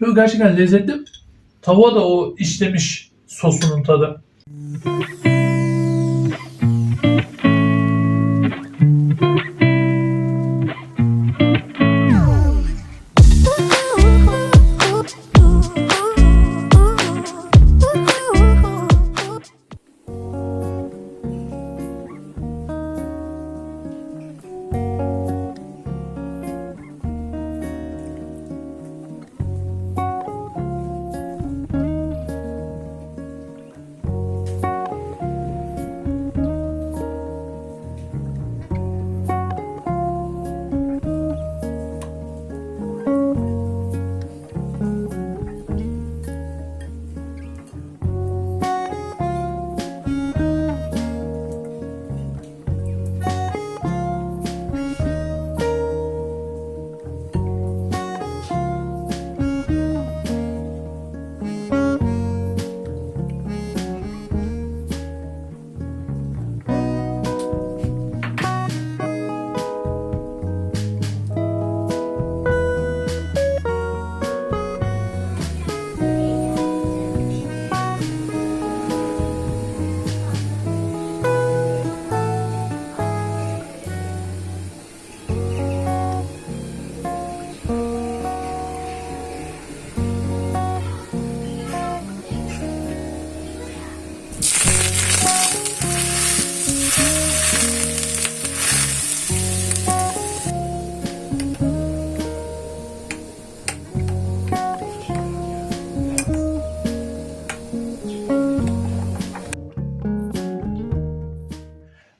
Böyle gerçekten lezzetli. Tavuğa da o işlemiş sosunun tadı.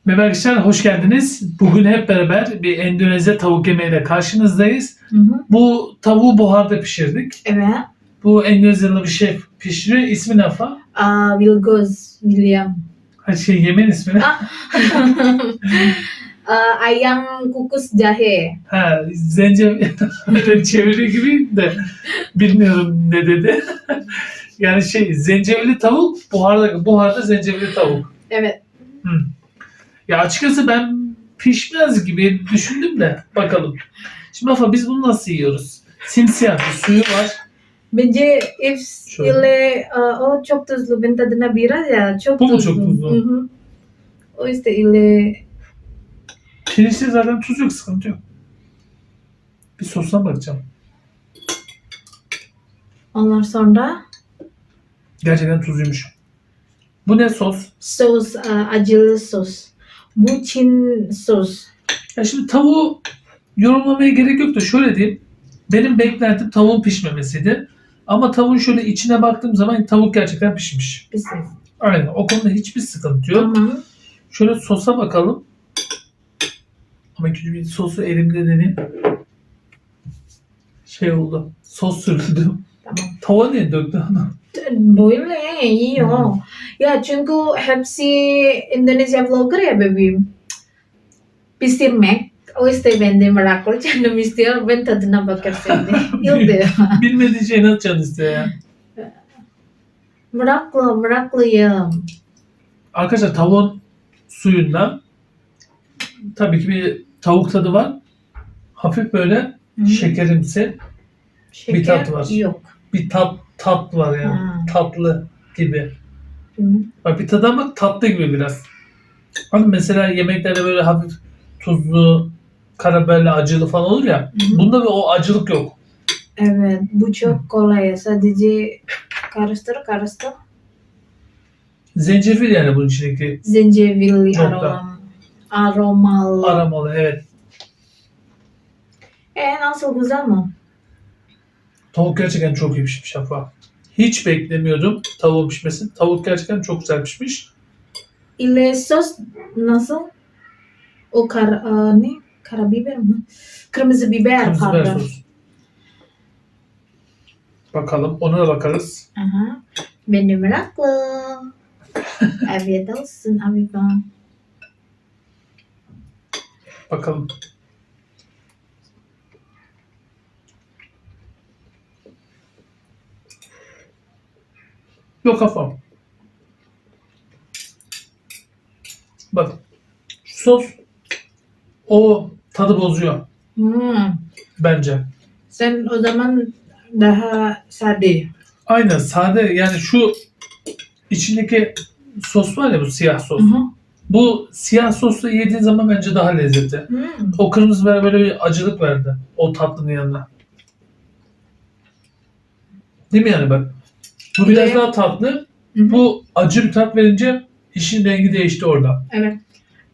Merhaba arkadaşlar, hoş geldiniz. Bugün hep beraber bir Endonezya tavuk yemeğiyle karşınızdayız. Hı hı. Bu tavuğu buharda pişirdik. Evet. Bu Endonezyalı bir şef pişiriyor. İsmi ne Afa? Uh, Wilgos William. Ha, şey yemeğin ismi ne? Ah. uh, ayam kukus jahe. Ha, zencefil çeviri gibi de bilmiyorum ne dedi. yani şey zencefilli tavuk buharda buharda zencefilli tavuk. Evet. Hı. Ya açıkçası ben pişmez gibi düşündüm de bakalım. Şimdi Afa biz bunu nasıl yiyoruz? Simsiyah bir suyu var. Bence if Şöyle. ile uh, oh çok tuzlu ben tadına biraz ya çok Bu mu tuzlu. çok tuzlu? Hı hı. O işte ile Pirinçte zaten tuz yok sıkıntı yok. Bir sosuna bakacağım. ondan sonra Gerçekten tuzluymuş. Bu ne sos? sos uh, acılı sos. Bu Çin sos. Ya şimdi tavuğu yorumlamaya gerek yok da şöyle diyeyim. Benim beklentim tavuğun pişmemesiydi. Ama tavuğun şöyle içine baktığım zaman tavuk gerçekten pişmiş. Pis. Aynen o konuda hiçbir sıkıntı yok. Tamam. Şöyle sosa bakalım. Ama ikinci bir sosu elimde deneyim. Şey oldu. Sos sürüldü. Tamam. Tava niye döktü onu? Boleh, iya. Ya, çünkü hepsi Indonesia vlogger ya bebeğim. Pistirmek. O işte ben de meraklı canım istiyor. Ben tadına bakar şimdi. Yıldı. Bilmediği şeyi nasıl can istiyor ya? meraklı, meraklıyım. Arkadaşlar tavuğun suyunda tabii ki bir tavuk tadı var. Hafif böyle şekerimsi Şeker bir tat var. Yok. bir tat tat var yani. Ha. Tatlı gibi. Hı. Bak bir tadı ama tatlı gibi biraz. Hani mesela yemeklerde böyle hafif tuzlu, karamelli, acılı falan olur ya. Hı. Bunda bir o acılık yok. Evet, bu çok kolay. Sadece karıştır, karıştır. Zencefil yani bunun içindeki Zencefil Nokta. aroma. Aromalı. aramalı evet. E nasıl güzel mi? Tavuk gerçekten çok iyi pişmiş Afa. Hiç beklemiyordum tavuğun pişmesini. Tavuk gerçekten çok güzel pişmiş. ile sos nasıl? O kar e, ne? Karabiber mi? Kırmızı biber Kırmızı biber pardon. sos. Bakalım ona da bakarız. Aha. Ben de meraklı. Afiyet olsun abi bang. Bakalım. Yok kafam. Bak. Şu sos o tadı bozuyor Hmm. bence. Sen o zaman daha sade. Aynen sade yani şu içindeki sos var ya bu siyah sos. Hı hı. Bu siyah sosla yediğin zaman bence daha lezzetli. Hmm. O kırmızı biber böyle bir acılık verdi. O tatlının yanına. Değil mi yani bak? Bu biraz daha tatlı. Hı hı. Bu acı bir tat verince işin rengi değişti orada. Evet.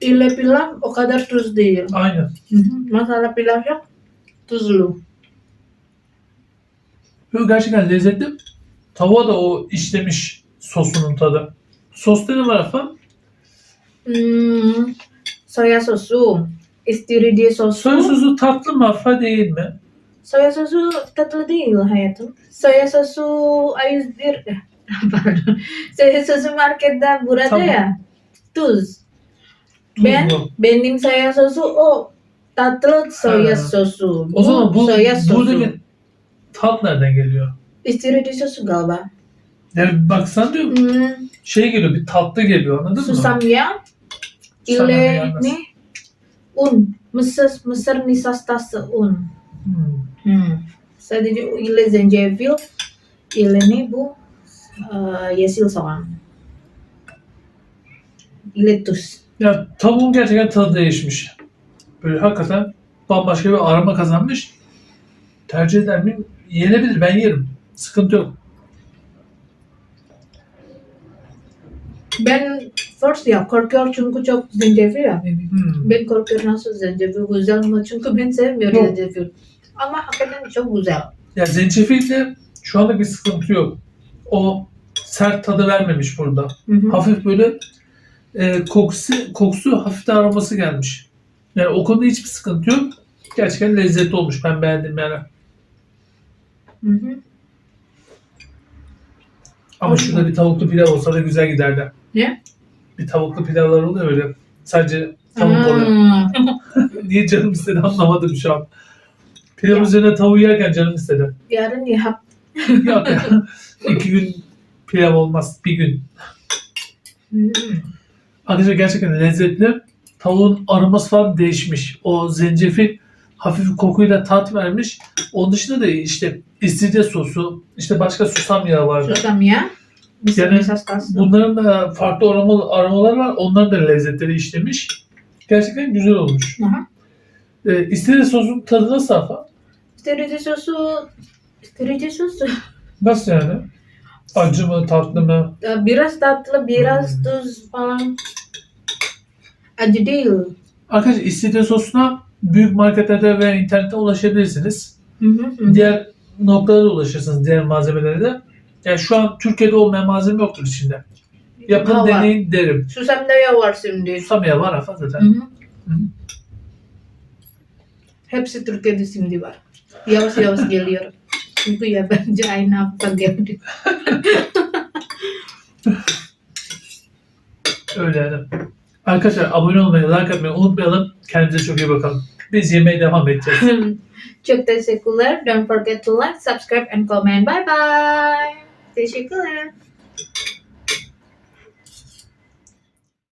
İlle pilav o kadar tuz değil. Aynen. Hı hı. Masala pilav yok. Tuzlu. Böyle gerçekten lezzetli. Tavuğa da o işlemiş sosunun tadı. Sosta ne var efendim? Hmm. Soya sosu. İstiridye sosu. Soya sosu tatlı mı Afa değil mi? Soya sosu tatlı değil hayatım. Soya sosu A101 eh, pardon. Soya sosu markette burada Tamam. ya. Tuz. Ben benim soya sosu o tatlı soya Ha. sosu. O zaman bu soya sosu. buradaki tat nereden geliyor? İstiridye sosu galiba. Yani bak sen diyor Hmm. şey geliyor bir tatlı geliyor anladın mı? Susamnya. Susamnya ile ne? Un. Mısır, mısır nişastası un. Hmm. Hmm. Sadece ile zencefil, ile ne bu? Eee, yeşil soğan. İle tuz. Ya tavuğun gerçekten tadı değişmiş. Böyle hakikaten bambaşka bir aroma kazanmış. Tercih eder miyim? Yenebilir ben yerim. Sıkıntı yok. Ben first ya korkuyor çünkü çok zencefil ya. Hmm. Ben korkuyorum nasıl zencefil güzel mi? Çünkü ben sevmiyorum zencefil. Ama hakikaten çok güzel. Ya zencefille şu anda bir sıkıntı yok. O sert tadı vermemiş burada. Hı hı. Hafif böyle e, kokusu, kokusu hafif de aroması gelmiş. Yani o konuda hiçbir sıkıntı yok. Gerçekten lezzetli olmuş. Ben beğendim yani. Hı hı. Ama Aynen. şurada bir tavuklu pilav olsa da güzel giderdi. Ne? Bir tavuklu pilavlar oluyor öyle. Sadece tavuk oluyor. Niye canım istedi anlamadım şu an. Pilav Ya. üzerine tavuğu yerken canım istedi. Yarın yap. Yok ya. İki gün pilav olmaz. Bir gün. Hmm. Arkadaşlar gerçekten lezzetli. Tavuğun aroması falan değişmiş. O zencefil hafif kokuyla tat vermiş. Onun dışında da işte istiridye sosu, işte başka susam yağı vardı. Susamnya. Mısır Yani. Bunların da farklı aromalı, aromalar var. Onların da lezzetleri işlemiş. Gerçekten güzel olmuş. Hı hı. Ee, istiridye sosunun tadı nasıl Afa? İstiridye sosu. İstiridye sosu. Nasıl yani? Acı mı, tatlı mı? Biraz tatlı, biraz Hmm. tuz falan. Acı değil. Arkadaşlar istiridye sosuna büyük marketlerde ve internette ulaşabilirsiniz. Hı hı hı. Diğer noktalara da ulaşırsınız, diğer malzemelere de. Yani şu an Türkiye'de olmayan malzeme yoktur içinde. Yapın Ha, var. deneyin derim. Susamya var şimdi. Susam yağı var Afa zaten. Hı hı. Hı. Hepsi Türkiye'de şimdi var. Yavaş yavaş geliyor. Çünkü yabancı aynı hafta geldi. Öyle yani. Arkadaşlar abone olmayı, like atmayı unutmayalım. Kendinize çok iyi bakalım. Biz yemeğe devam edeceğiz. Çok teşekkürler. Don't forget to like, subscribe, and comment. Bye bye. Teşekkürler.